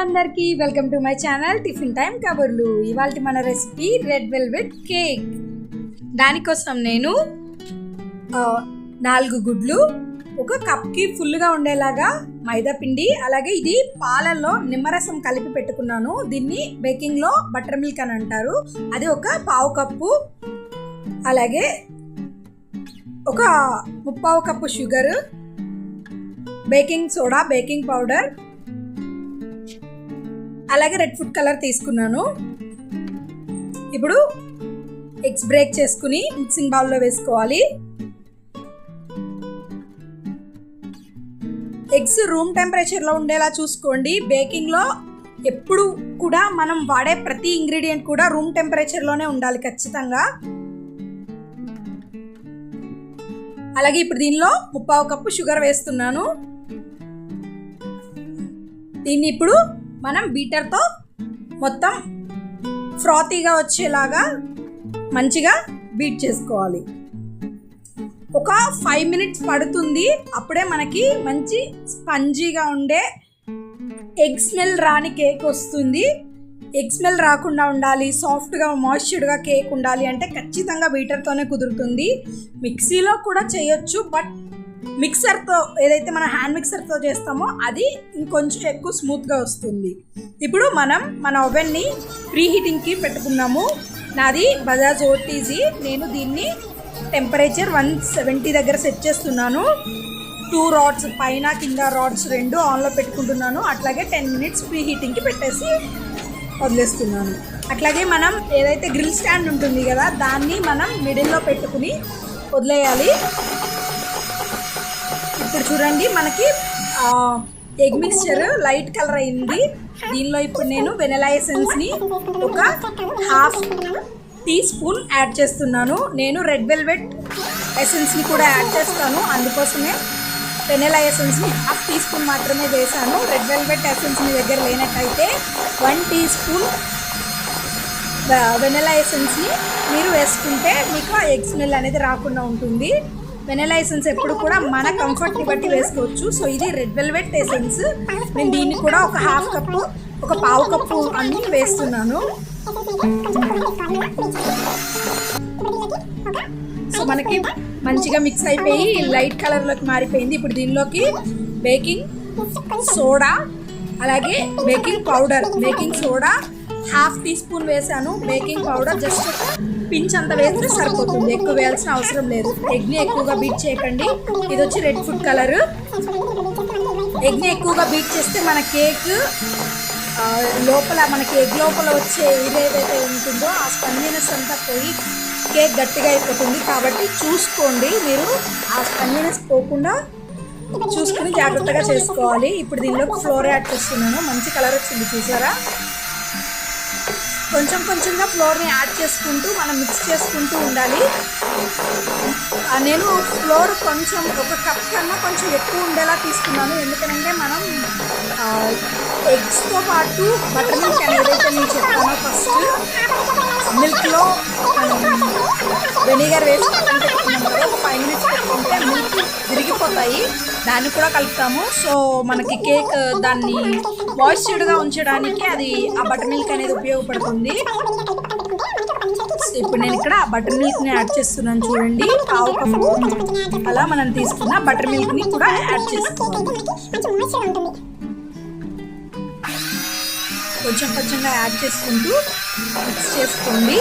అందరికీ welcome to my channel tiffin time కబుర్లు. ఇవాళ మన రెసిపీ రెడ్ వెల్వెట్ కేక్. దానికోసం నేను నాలుగు గుడ్లు ఒక కప్కి ఫుల్గా ఉండేలాగా మైదా పిండి అలాగే ఇది పాలల్లో నిమ్మరసం కలిపి పెట్టుకున్నాను. దీన్ని బేకింగ్లో బటర్ మిల్క్ అని అంటారు. అది ఒక పావు కప్పు అలాగే ఒక ముప్పావు cup sugar baking soda baking powder అలాగే రెడ్ ఫుడ్ కలర్ తీసుకున్నాను. ఇప్పుడు ఎగ్స్ బ్రేక్ చేసుకుని మిక్సింగ్ బౌల్లో వేసుకోవాలి. ఎగ్స్ రూమ్ టెంపరేచర్లో ఉండేలా చూసుకోండి. బేకింగ్లో ఎప్పుడు కూడా మనం వాడే ప్రతి ఇంగ్రీడియంట్ కూడా రూమ్ టెంపరేచర్లోనే ఉండాలి ఖచ్చితంగా. అలాగే ఇప్పుడు దీనిలో ముప్పావు కప్పు షుగర్ వేస్తున్నాను. దీన్ని ఇప్పుడు మనం బీటర్తో మొత్తం ఫ్రాతీగా వచ్చేలాగా మంచిగా బీట్ చేసుకోవాలి. ఒక ఫైవ్ మినిట్స్ పడుతుంది. అప్పుడే మనకి మంచి స్పంజీగా ఉండే ఎగ్ స్మెల్ రాని కేక్ వస్తుంది. ఎగ్ స్మెల్ రాకుండా ఉండాలి సాఫ్ట్గా మాయిశ్చర్డ్గా కేక్ ఉండాలి అంటే ఖచ్చితంగా బీటర్తోనే కుదురుతుంది. మిక్సీలో కూడా చేయొచ్చు బట్ మిక్సర్తో ఏదైతే మన హ్యాండ్ మిక్సర్తో చేస్తామో అది ఇంకొంచెం ఎక్కువ స్మూత్గా వస్తుంది. ఇప్పుడు మనం మన ఓవెన్ని ప్రీ హీటింగ్కి పెట్టుకున్నాము. నాది బజాజ్ ఓటీజీ. నేను దీన్ని టెంపరేచర్ వన్ సెవెంటీ దగ్గర సెట్ చేస్తున్నాను. టూ రాడ్స్ పైన కింద రాడ్స్ రెండు ఆన్లో పెట్టుకుంటున్నాను. అట్లాగే టెన్ మినిట్స్ ప్రీ హీటింగ్కి పెట్టేసి వదిలేస్తున్నాను. అట్లాగే మనం ఏదైతే గ్రిల్ స్టాండ్ ఉంటుంది కదా దాన్ని మనం మిడిల్లో పెట్టుకుని వదిలేయాలి. ఇక్కడ చూడండి మనకి ఎగ్ మిక్స్చర్ లైట్ కలర్ అయింది. దీనిలో ఇప్పుడు నేను వెనలా ఎసెన్స్ని ఒక హాఫ్ టీ స్పూన్ యాడ్ చేస్తున్నాను. నేను రెడ్ వెల్వెట్ ఎసెన్స్ని కూడా యాడ్ చేస్తాను. అందుకోసమే వెనలా ఎసెన్స్ని హాఫ్ టీ స్పూన్ మాత్రమే వేసాను రెడ్ వెల్వెట్ ఎసెన్స్ మీ దగ్గర లేనట్టయితే వన్ టీ స్పూన్ వెనలా ఎసెన్స్ని మీరు వేసుకుంటే మీకు ఆ ఎగ్ స్మెల్ అనేది రాకుండా ఉంటుంది. వెనలా ఎసెన్స్ ఎప్పుడు కూడా మన కంఫర్ట్ని బట్టి వేసుకోవచ్చు. సో ఇది రెడ్ వెల్వెట్ ఎసెన్స్ నేను దీన్ని కూడా ఒక హాఫ్ కప్పు ఒక పావు కప్పు అన్ని వేస్తున్నాను. సో మనకి మంచిగా మిక్స్ అయిపోయి లైట్ కలర్లోకి మారిపోయింది. ఇప్పుడు దీనిలోకి బేకింగ్ సోడా అలాగే baking powder baking soda half teaspoon వేసాను బేకింగ్ పౌడర్ జస్ట్ పించ్ అంత వేస్తే సరిపోతుంది. ఎక్కువ వేయాల్సిన అవసరం లేదు. ఎగ్ని ఎక్కువగా బీట్ చేయకండి. ఇది వచ్చి రెడ్ ఫుడ్ కలర్ ఎగ్ని ఎక్కువగా బీట్ చేస్తే మన కేక్ లోపల మనకి ఎగ్ లోపల వచ్చే ఇది ఏదైతే ఉంటుందో ఆ స్పంజినెస్ అంతా పోయి కేక్ గట్టిగా అయిపోతుంది. కాబట్టి చూసుకోండి మీరు. ఆ స్పంజినెస్ పోకుండా చూసుకుని జాగ్రత్తగా చేసుకోవాలి. ఇప్పుడు దీనిలో ఫ్లోర్ యాడ్ చేస్తున్నాను. మంచి కలర్ వచ్చింది చూసారా? కొంచెం కొంచెంగా ఫ్లోర్ని యాడ్ చేసుకుంటూ మనం మిక్స్ చేసుకుంటూ ఉండాలి. నేను ఫ్లోర్ కొంచెం ఒక కప్ కన్నా కొంచెం ఎక్కువ ఉండేలా తీసుకున్నాను. ఎందుకంటే మనం ఎగ్స్తో పాటు బటర్ మిల్క్ అని ఏదైతే నేను చెప్పానో ఫస్ట్ మిల్క్లో వెనిగర్ వేసి పక్కన పెట్టుకున్నాం ఒక ఫైవ్ మినిట్స్ పెట్టుకుంటే మిల్క్ విరిగిపోతాయి. దాన్ని కూడా కలుపుతాము. సో మనకి కేక్ uh, దాన్ని మాయిశ్చర్డ్గా ఉంచడానికి అది ఆ బటర్ మిల్క్ అనేది ఉపయోగపడుతుంది. ఇప్పుడు నేను ఇక్కడ బటర్ మిల్క్ని యాడ్ చేస్తున్నాను చూడండి. పావు కప్పు అలా మనం తీసుకున్న బటర్ మిల్క్ని కూడా యాడ్ చేసుకోవాలి కొంచెం కొంచెంగా యాడ్ చేసుకుంటూ మిక్స్ చేసుకోండి.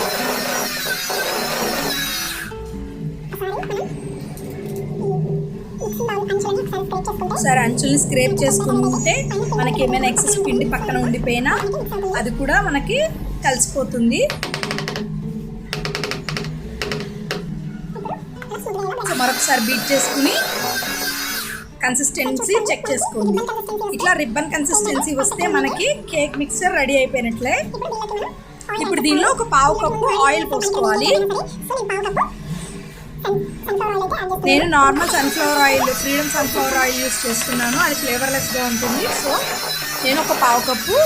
ఒకసారి అంచుల్ని స్క్రేప్ చేసుకుంటే మనకి ఏమైనా ఎక్సెస్ పిండి పక్కన ఉండిపోయినా అది కూడా మనకి కలిసిపోతుంది. మరొకసారి బీట్ చేసుకుని కన్సిస్టెన్సీ చెక్ చేసుకోండి. ఇట్లా రిబ్బన్ కన్సిస్టెన్సీ వస్తే మనకి కేక్ మిక్సర్ రెడీ అయిపోయినట్లే. ఇప్పుడు దీనిలో ఒక పావు కప్పు ఆయిల్ పోసుకోవాలి. నేను normal sunflower oil freedom sunflower oil use చేస్తున్నాను. అది ఫ్లేవర్లెస్గా ఉంటుంది. సో నేను ఒక పావు కప్పు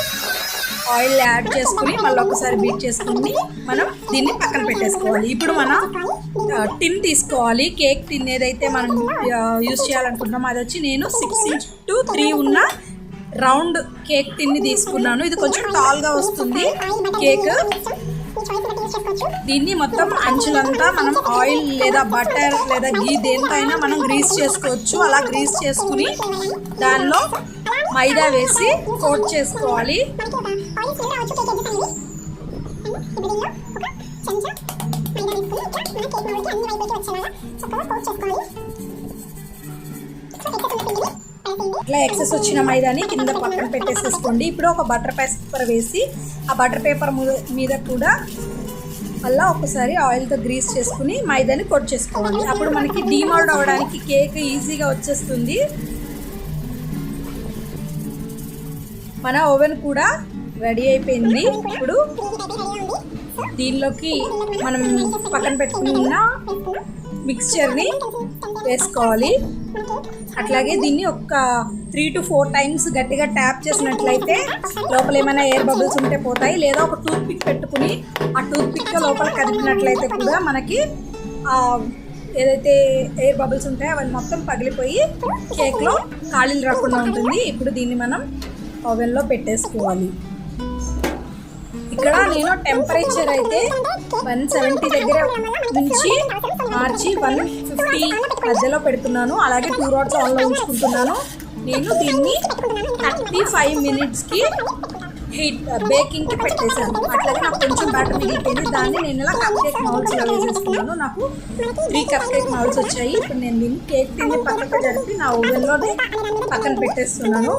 ఆయిల్ యాడ్ చేసుకుని మళ్ళీ ఒకసారి బీట్ చేసుకుని మనం దీన్ని పక్కన పెట్టేసుకోవాలి. ఇప్పుడు మనం టిన్ తీసుకోవాలి. కేక్ టిన్ ఏదైతే మనం యూస్ చేయాలనుకుంటున్నామో అది వచ్చి నేను సిక్స్ ఇంచ్ టు త్రీ ఉన్న రౌండ్ కేక్ టిన్ని తీసుకున్నాను. ఇది కొంచెం టాల్గా వస్తుంది. కేక్ దీన్ని మొత్తం అంచులంతా మనం ఆయిల్ లేదా బటర్ లేదా గీ దేంతో అయినా మనం గ్రీస్ చేసుకోవచ్చు. అలా గ్రీస్ చేసుకుని దానిలో మైదా వేసి కోట్ చేసుకోవాలి. ఇట్లా ఎక్సెస్ వచ్చిన మైదాని కింద పక్కన పెట్టేసేసుకోండి. ఇప్పుడు ఒక బటర్ పేపర్ వేసి ఆ బటర్ పేపర్ మీద కూడా మళ్ళీ ఒకసారి ఆయిల్తో గ్రీస్ చేసుకుని మైదాని కొట్ చేసుకోవాలి. అప్పుడు మనకి డీమోల్డ్ అవ్వడానికి కేక్ ఈజీగా వచ్చేస్తుంది. మన ఓవెన్ కూడా రెడీ అయిపోయింది. ఇప్పుడు దీనిలోకి మనం పక్కన పెట్టుకున్న మిక్స్చర్ని వేసుకోవాలి. అట్లాగే దీన్ని ఒక త్రీ టు ఫోర్ టైమ్స్ గట్టిగా ట్యాప్ చేసినట్లయితే లోపల ఏమైనా ఎయిర్ బబుల్స్ ఉంటే పోతాయి. లేదా ఒక టూత్ పిక్ పెట్టుకుని ఆ టూత్ పిక్ లోపల కదిపినట్లయితే కూడా మనకి ఏదైతే ఎయిర్ బబుల్స్ ఉంటాయో అవి మొత్తం పగిలిపోయి కేక్లో ఖాళీలు రాకుండా ఉంటుంది. ఇప్పుడు దీన్ని మనం ఓవెన్లో పెట్టేసుకోవాలి. ఇక్కడ నేను టెంపరేచర్ అయితే వన్ సెవెంటీ దగ్గర నుంచి మార్చి వన్ టీ మధ్యలో పెడుతున్నాను. అలాగే టూ రాడ్స్ ఆన్లో ఉంచుకుంటున్నాను. నేను దీన్ని థర్టీ ఫైవ్ మినిట్స్కి హీట్ uh, బేకింగ్కి పెట్టేశాను. అట్లాగే నాకు కొంచెం బ్యాటర్ మిగిలిపోయింది. దాన్ని నేను ఇలా కప్ కేక్ మౌల్స్ వేసేసుకున్నాను నాకు త్రీ కప్ కేక్ మౌల్స్ వచ్చాయి. ఇప్పుడు నేను దీన్ని కేక్ తిని పక్కకు జరిపి నా ఓవెన్లోనే పక్కన పెట్టేస్తున్నాను.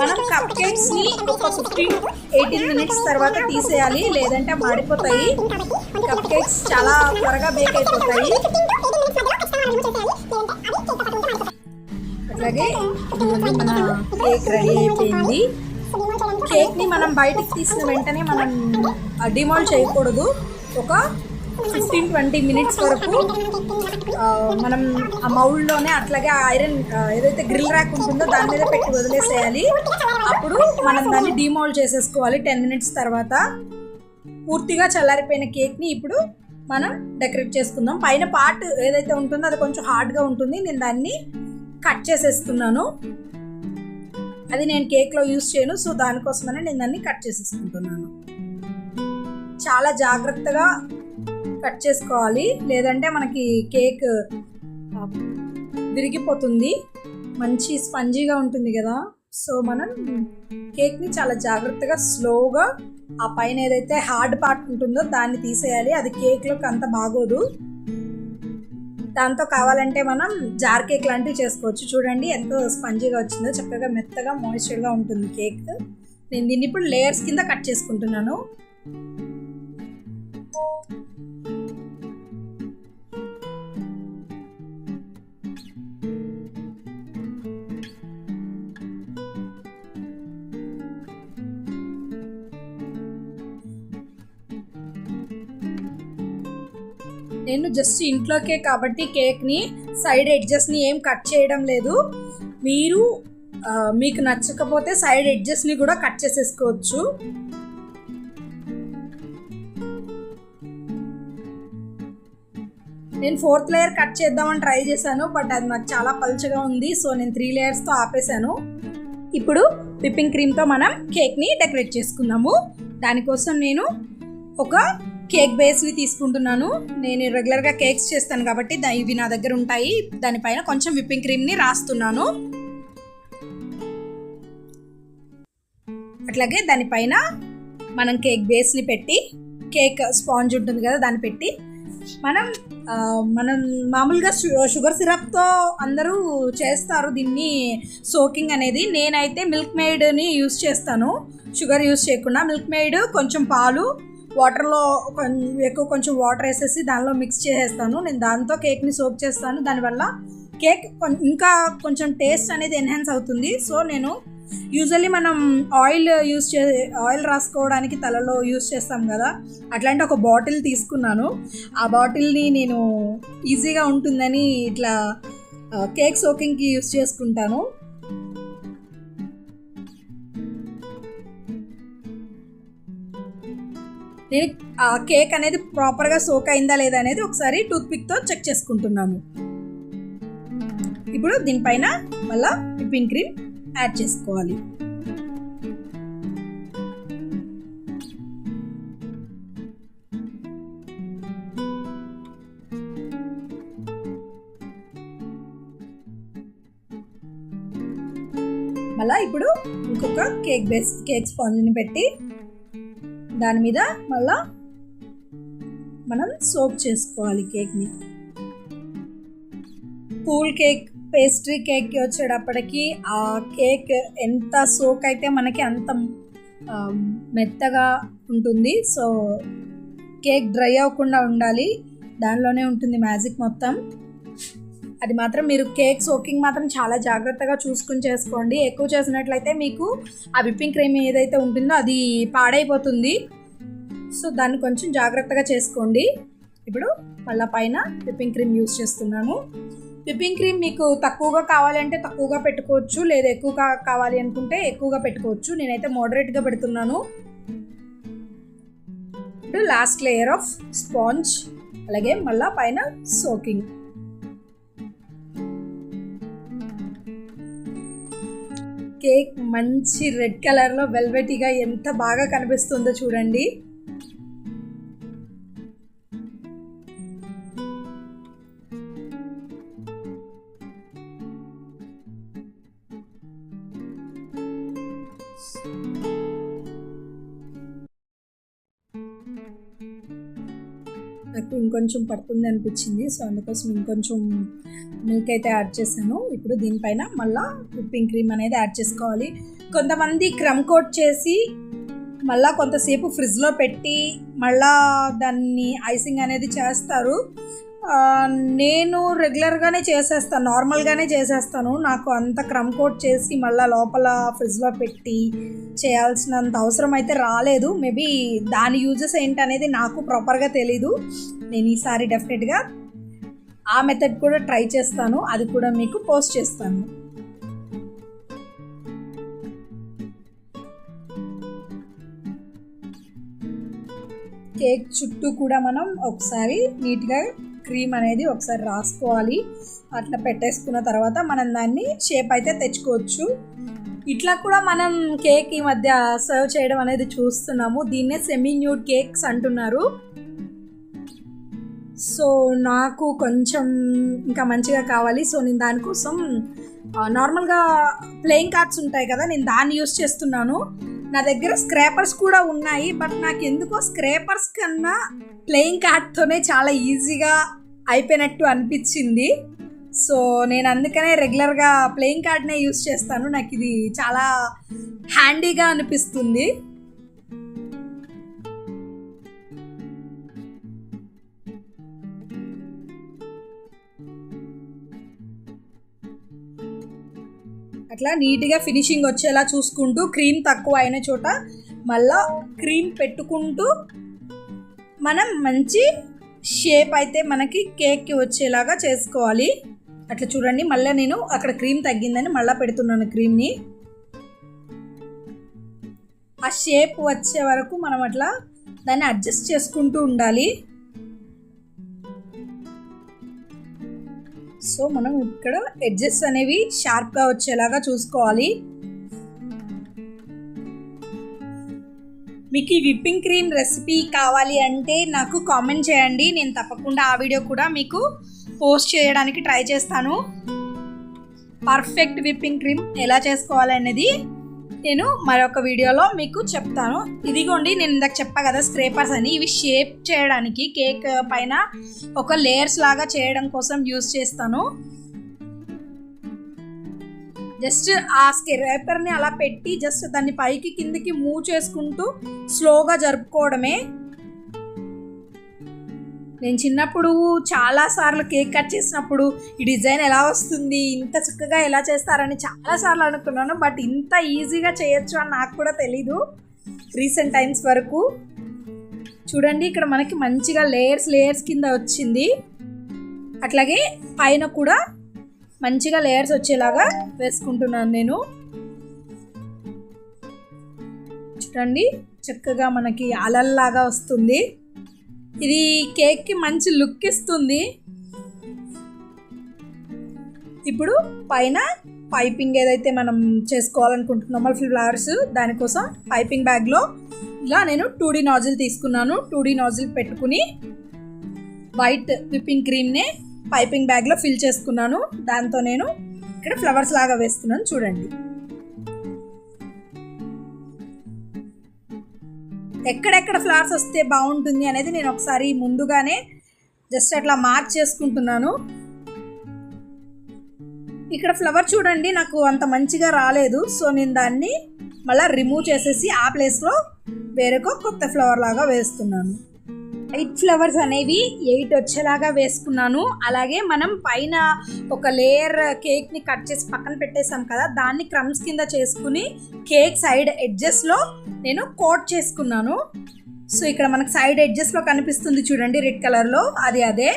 మనం కప్ కేక్స్ని ఒక ఫిఫ్టీన్ ఎయిటీన్ మినిట్స్ తర్వాత తీసేయాలి. లేదంటే మాడిపోతాయి. కప్ కేక్స్ చాలా త్వరగా బేక్ అయిపోతాయి. అట్లాగే మన కేక్ రెడీ అయిపోయింది. కేక్ని మనం బయటికి తీసిన వెంటనే మనం డిమాల్డ్ చేయకూడదు. ఒక ఫిఫ్టీన్ ట్వంటీ మినిట్స్ వరకు మనం ఆ మౌల్డ్లోనే అట్లాగే ఆ ఐరన్ ఏదైతే గ్రిల్ ర్యాక్ ఉంటుందో దాని మీద పెట్టి వదిలేసేయాలి. అప్పుడు మనం దాన్ని డిమౌల్డ్ చేసేసుకోవాలి. టెన్ మినిట్స్ తర్వాత పూర్తిగా చల్లారిపోయిన కేక్ని ఇప్పుడు మనం డెకరేట్ చేసుకుందాం. పైన పార్ట్ ఏదైతే ఉంటుందో అది కొంచెం హార్డ్గా ఉంటుంది. నేను దాన్ని కట్ చేసేస్తున్నాను అది నేను కేక్లో యూస్ చేయను సో దానికోసమనే నేను దాన్ని కట్ చేసేసుకుంటున్నాను. చాలా జాగ్రత్తగా కట్ చేసుకోవాలి. లేదంటే మనకి కేక్ విరిగిపోతుంది. మంచి స్పంజీగా ఉంటుంది కదా. సో మనం కేక్ని చాలా జాగ్రత్తగా స్లోగా ఆ పైన ఏదైతే హార్డ్ పార్ట్ ఉంటుందో దాన్ని తీసేయాలి. అది కేక్లోకి అంత బాగోదు. దాంతో కావాలంటే మనం జార్ కేక్ లాంటివి చేసుకోవచ్చు. చూడండి ఎంత స్పంజీగా వచ్చిందో చక్కగా మెత్తగా మాయిశ్చర్గా ఉంటుంది కేక్. నేను దీన్ని ఇప్పుడు లేయర్స్ కింద కట్ చేసుకుంటున్నాను. నేను జస్ట్ ఇంట్లోకే కాబట్టి కేక్ని సైడ్ ఎడ్జెస్ని ఏం కట్ చేయడం లేదు. మీరు మీకు నచ్చకపోతే సైడ్ ఎడ్జెస్ని కూడా కట్ చేసేసుకోవచ్చు. నేను ఫోర్త్ లేయర్ కట్ చేద్దామని ట్రై చేశాను బట్ అది నాకు చాలా పల్చగా ఉంది సో నేను త్రీ లేయర్స్తో ఆపేశాను. ఇప్పుడు విప్పింగ్ క్రీమ్తో మనం కేక్ని డెకరేట్ చేసుకుందాము. దానికోసం నేను ఒక కేక్ బేస్ని తీసుకుంటున్నాను. నేను రెగ్యులర్గా కేక్స్ చేస్తాను కాబట్టి దా- ఇవి నా దగ్గర ఉంటాయి. దానిపైన కొంచెం విప్పింగ్ క్రీమ్ని రాస్తున్నాను. అట్లాగే దానిపైన మనం కేక్ బేస్ని పెట్టి కేక్ స్పాంజ్ ఉంటుంది కదా దాన్ని పెట్టి మనం మనం మామూలుగా షుగర్ సిరప్తో అందరూ చేస్తారు దీన్ని. సోకింగ్ అనేది నేనైతే మిల్క్ మేడ్ని యూస్ చేస్తాను. షుగర్ యూస్ చేయకుండా మిల్క్ మేడ్ కొంచెం పాలు వాటర్లో ఎక్కువ కొంచెం వాటర్ వేసేసి దానిలో మిక్స్ చేసేస్తాను. నేను దాంతో కేక్ని సోక్ చేస్తాను. దానివల్ల కేక్ కొం- ఇంకా కొంచెం టేస్ట్ అనేది ఎన్హాన్స్ అవుతుంది. సో నేను యూజువల్లీ మనం ఆయిల్ యూస్ చే ఆయిల్ రాసుకోవడానికి తలలో యూస్ చేస్తాం కదా. అట్లాంటి ఒక బాటిల్ తీసుకున్నాను. ఆ బాటిల్ని నేను ఈజీగా ఉంటుందని ఇట్లా కేక్ సోకింగ్కి యూస్ చేసుకుంటాను. నేను ఆ కేక్ అనేది ప్రాపర్గా సోక్ అయిందా లేదా అనేది ఒకసారి టూత్పిక్తో చెక్ చేసుకుంటున్నాను. ఇప్పుడు దీనిపైన మళ్ళా విప్పింగ్ క్రీమ్ యాడ్ చేసుకోవాలి. మళ్ళా ఇప్పుడు ఇంకొక కేక్ బేస్ కేక్ స్పాంజ్ని పెట్టి దాని మీద మళ్ళా మనం సోప్ చేసుకోవాలి కేక్ని కూల్ కేక్ పేస్ట్రీ కేక్కి వచ్చేటప్పటికి ఆ కేక్ ఎంత సోక్ అయితే మనకి అంత మెత్తగా ఉంటుంది. సో కేక్ డ్రై అవ్వకుండా ఉండాలి. దానిలోనే ఉంటుంది మ్యాజిక్ మొత్తం. అది మాత్రం మీరు కేక్ సోకింగ్ మాత్రం చాలా జాగ్రత్తగా చూసుకుని చేసుకోండి. ఎక్కువ చేసినట్లయితే మీకు ఆ విప్పింగ్ క్రీమ్ ఏదైతే ఉంటుందో అది పాడైపోతుంది. సో దాన్ని కొంచెం జాగ్రత్తగా చేసుకోండి. ఇప్పుడు మళ్ళీ పైన విప్పింగ్ క్రీమ్ యూస్ చేస్తున్నాను విప్పింగ్ క్రీమ్ మీకు తక్కువగా కావాలంటే తక్కువగా పెట్టుకోవచ్చు లేదా ఎక్కువగా కావాలి అనుకుంటే ఎక్కువగా పెట్టుకోవచ్చు. నేనైతే మోడరేట్గా పెడుతున్నాను. ఇప్పుడు లాస్ట్ లేయర్ ఆఫ్ స్పాంజ్ అలాగే మళ్ళా పైన సోకింగ్ కేక్ మంచి రెడ్ కలర్లో వెల్వెటీగా ఎంత బాగా కనిపిస్తుందో చూడండి. ఇంకొంచెం పడుతుంది అనిపించింది. సో అందుకోసం ఇంకొంచెం మిల్క్ అయితే యాడ్ చేశాను. ఇప్పుడు దీనిపైన మళ్ళా విప్పింగ్ క్రీమ్ అనేది యాడ్ చేసుకోవాలి. కొంతమంది క్రమ్ కోట్ చేసి మళ్ళీ కొంతసేపు ఫ్రిడ్జ్లో పెట్టి మళ్ళా దాన్ని ఐసింగ్ అనేది చేస్తారు. నేను రెగ్యులర్గానే చేసేస్తాను నార్మల్గానే చేసేస్తాను. నాకు అంత క్రమ్ కోట్ చేసి మళ్ళీ లోపల ఫ్రిడ్జ్లో పెట్టి చేయాల్సినంత అవసరం అయితే రాలేదు. మేబీ దాని యూజెస్ ఏంటనేది నాకు ప్రాపర్గా తెలీదు. నేను ఈసారి డెఫినెట్గా ఆ మెథడ్ కూడా ట్రై చేస్తాను. అది కూడా మీకు పోస్ట్ చేస్తాను. కేక్ చుట్టూ కూడా మనం ఒకసారి నీట్గా క్రీమ్ అనేది ఒకసారి రాసుకోవాలి. అట్లా పెట్టేసుకున్న తర్వాత మనం దాన్ని షేప్ అయితే తెచ్చుకోవచ్చు. ఇట్లా కూడా మనం కేక్ ఈ మధ్య సర్వ్ చేయడం అనేది చూస్తున్నాము. దీన్నే సెమీ న్యూడ్ కేక్స్ అంటున్నారు. సో నాకు కొంచెం ఇంకా మంచిగా కావాలి. సో నేను దానికోసం నార్మల్గా ప్లేయింగ్ కార్డ్స్ ఉంటాయి కదా నేను దాన్ని యూస్ చేస్తున్నాను. నా దగ్గర స్క్రాపర్స్ కూడా ఉన్నాయి బట్ నాకు ఎందుకో స్క్రాపర్స్ కన్నా ప్లేయింగ్ కార్డ్తోనే చాలా ఈజీగా అయిపోయినట్టు అనిపించింది. సో నేను అందుకనే రెగ్యులర్గా ప్లేయింగ్ కార్డ్నే యూస్ చేస్తాను. నాకు ఇది చాలా హ్యాండీగా అనిపిస్తుంది. అట్లా నీట్గా ఫినిషింగ్ వచ్చేలా చూసుకుంటూ క్రీమ్ తక్కువ అయిన చోట మళ్ళా క్రీమ్ పెట్టుకుంటూ మనం మంచి షేప్ అయితే మనకి కేక్కి వచ్చేలాగా చేసుకోవాలి. అట్లా చూడండి మళ్ళీ నేను అక్కడ క్రీమ్ తగ్గిందని మళ్ళీ పెడుతున్నాను క్రీమ్ని. ఆ షేప్ వచ్చే వరకు మనం అట్లా దాన్ని అడ్జస్ట్ చేసుకుంటూ ఉండాలి. సో మనం ఇక్కడ ఎడ్జెస్ అనేవి షార్ప్గా వచ్చేలాగా చూసుకోవాలి. మీకు ఈ విప్పింగ్ క్రీమ్ రెసిపీ కావాలి అంటే నాకు కామెంట్ చేయండి. నేను తప్పకుండా ఆ వీడియో కూడా మీకు పోస్ట్ చేయడానికి ట్రై చేస్తాను. పర్ఫెక్ట్ విప్పింగ్ క్రీమ్ ఎలా చేసుకోవాలనేది నేను మరొక వీడియోలో మీకు చెప్తాను. ఇదిగోండి నేను ఇందాక చెప్పా కదా స్క్రేపర్స్ అని. ఇవి షేప్ చేయడానికి కేక్ పైన ఒక లేయర్స్ లాగా చేయడం కోసం యూస్ చేస్తాను. జస్ట్ ఆ స్క్రేపర్ని అలా పెట్టి జస్ట్ దాన్ని పైకి కిందికి మూవ్ చేసుకుంటూ స్లోగా జరుపుకోవడమే నేను చిన్నప్పుడు చాలా సార్లు కేక్ కట్ చేసినప్పుడు ఈ డిజైన్ ఎలా వస్తుంది ఇంత చక్కగా ఎలా చేస్తారని చాలా సార్లు అనుకున్నాను. బట్ ఇంత ఈజీగా చేయొచ్చు అని నాకు కూడా తెలీదు. రీసెంట్ టైమ్స్ వరకు. చూడండి ఇక్కడ మనకి మంచిగా లేయర్స్ లేయర్స్ కింద వచ్చింది. అట్లాగే పైన కూడా మంచిగా లేయర్స్ వచ్చేలాగా వేసుకుంటున్నాను నేను. చూడండి చక్కగా మనకి అలల్లాగా వస్తుంది. ఇది కేక్కి మంచి లుక్ ఇస్తుంది. ఇప్పుడు పైన పైపింగ్ ఏదైతే మనం చేసుకోవాలనుకుంటున్నామో ఫ్లవర్స్ దానికోసం పైపింగ్ బ్యాగ్లో ఇలా నేను టూ డీ నాజిల్ తీసుకున్నాను. టూ డీ నాజిల్ పెట్టుకుని వైట్ విప్పింగ్ క్రీమ్నే పైపింగ్ బ్యాగ్లో ఫిల్ చేసుకున్నాను. దాంతో నేను ఇక్కడ ఫ్లవర్స్ లాగా వేస్తున్నాను. చూడండి. ఎక్కడెక్కడ ఫ్లవర్స్ వస్తే బాగుంటుంది అనేది నేను ఒకసారి ముందుగానే జస్ట్ అట్లా మార్క్ చేసుకుంటున్నాను. ఇక్కడ ఫ్లవర్ చూడండి నాకు అంత మంచిగా రాలేదు. సో నేను దాన్ని మళ్ళీ రిమూవ్ చేసేసి ఆ ప్లేస్లో వేరొక కొత్త ఫ్లవర్ లాగా వేస్తున్నాను. ఎయిట్ ఫ్లవర్స్ అనేవి ఎయిట్ వచ్చేలాగా వేసుకున్నాను. అలాగే మనం పైన ఒక లేయర్ కేక్ని కట్ చేసి పక్కన పెట్టేసాం కదా దాన్ని క్రమ్స్ కింద చేసుకుని కేక్ సైడ్ ఎడ్జెస్లో నేను కోట్ చేసుకున్నాను. సో ఇక్కడ మనకు సైడ్ ఎడ్జెస్లో కనిపిస్తుంది చూడండి రెడ్ కలర్లో. అది అదే.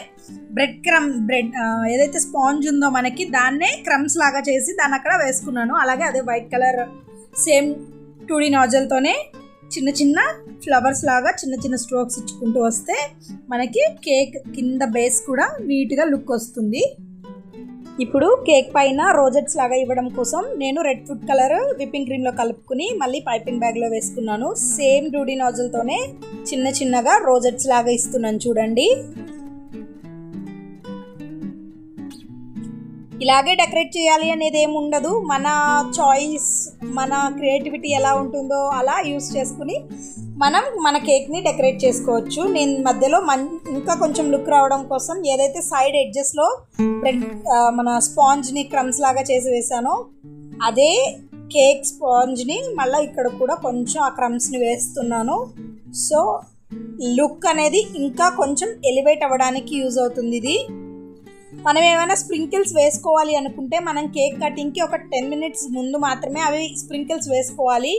బ్రెడ్ క్రమ్ బ్రెడ్ ఏదైతే స్పాంజ్ ఉందో మనకి దాన్నే క్రమ్స్ లాగా చేసి దాన్ని అక్కడ వేసుకున్నాను. అలాగే అదే white colour same two D నాజల్తోనే చిన్న చిన్న ఫ్లవర్స్ లాగా చిన్న చిన్న స్ట్రోక్స్ ఇచ్చుకుంటూ వస్తే మనకి కేక్ కింద బేస్ కూడా నీట్గా లుక్ వస్తుంది. ఇప్పుడు కేక్ పైన రోజెట్స్ లాగా ఇవ్వడం కోసం నేను రెడ్ ఫుడ్ కలర్ విప్పింగ్ క్రీమ్లో కలుపుకుని మళ్ళీ పైపింగ్ బ్యాగ్లో వేసుకున్నాను. సేమ్ డూడీ నాజల్తోనే చిన్న చిన్నగా రోజెట్స్ లాగా ఇస్తున్నాను చూడండి. ఇలాగే డెకరేట్ చేయాలి అనేది ఏమి ఉండదు. మన చాయిస్ మన క్రియేటివిటీ ఎలా ఉంటుందో అలా యూస్ చేసుకుని మనం మన కేక్ని డెకరేట్ చేసుకోవచ్చు. నేను మధ్యలో మన్ ఇంకా కొంచెం లుక్ రావడం కోసం ఏదైతే సైడ్ ఎడ్జెస్లో బ్రెడ్ మన స్పాంజ్ని క్రమ్స్ లాగా చేసి వేసానో అదే కేక్ స్పాంజ్ని మళ్ళీ ఇక్కడ కూడా కొంచెం ఆ క్రమ్స్ని వేస్తున్నాను. సో లుక్ అనేది ఇంకా కొంచెం ఎలివేట్ అవ్వడానికి యూజ్ అవుతుంది ఇది. మనం ఏమైనా స్ప్రింకిల్స్ వేసుకోవాలి అనుకుంటే మనం కేక్ కటింగ్కి ఒక టెన్ మినిట్స్ ముందు మాత్రమే అవి స్ప్రింకిల్స్ వేసుకోవాలి.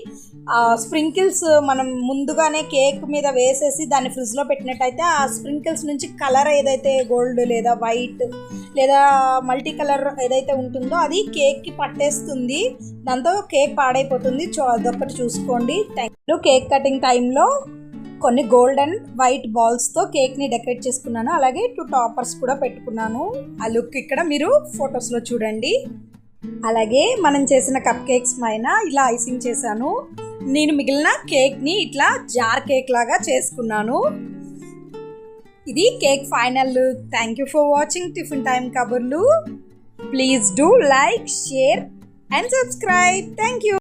ఆ స్ప్రింకిల్స్ మనం ముందుగానే కేక్ మీద వేసేసి దాన్ని ఫ్రిడ్జ్లో పెట్టినట్టయితే ఆ స్ప్రింకిల్స్ నుంచి కలర్ ఏదైతే గోల్డ్ లేదా వైట్ లేదా మల్టీ కలర్ ఏదైతే ఉంటుందో అది కేక్కి పట్టేస్తుంది. దాంతో కేక్ పాడైపోతుంది. చూ అదొకటి చూసుకోండి. Thank you. కేక్ కటింగ్ టైంలో కొన్ని గోల్డ్ అండ్ వైట్ బాల్స్తో కేక్ని డెకరేట్ చేసుకున్నాను. అలాగే టూ టాపర్స్ కూడా పెట్టుకున్నాను. ఆ లుక్ ఇక్కడ మీరు ఫొటోస్లో చూడండి. అలాగే మనం చేసిన కప్ కేక్స్ పైన ఇలా ఐసింగ్ చేశాను. నేను మిగిలిన కేక్ని ఇట్లా జార్ కేక్ లాగా చేసుకున్నాను. ఇది cake final look thank you for watching tiffin time కబుర్లు please do like share and subscribe thank you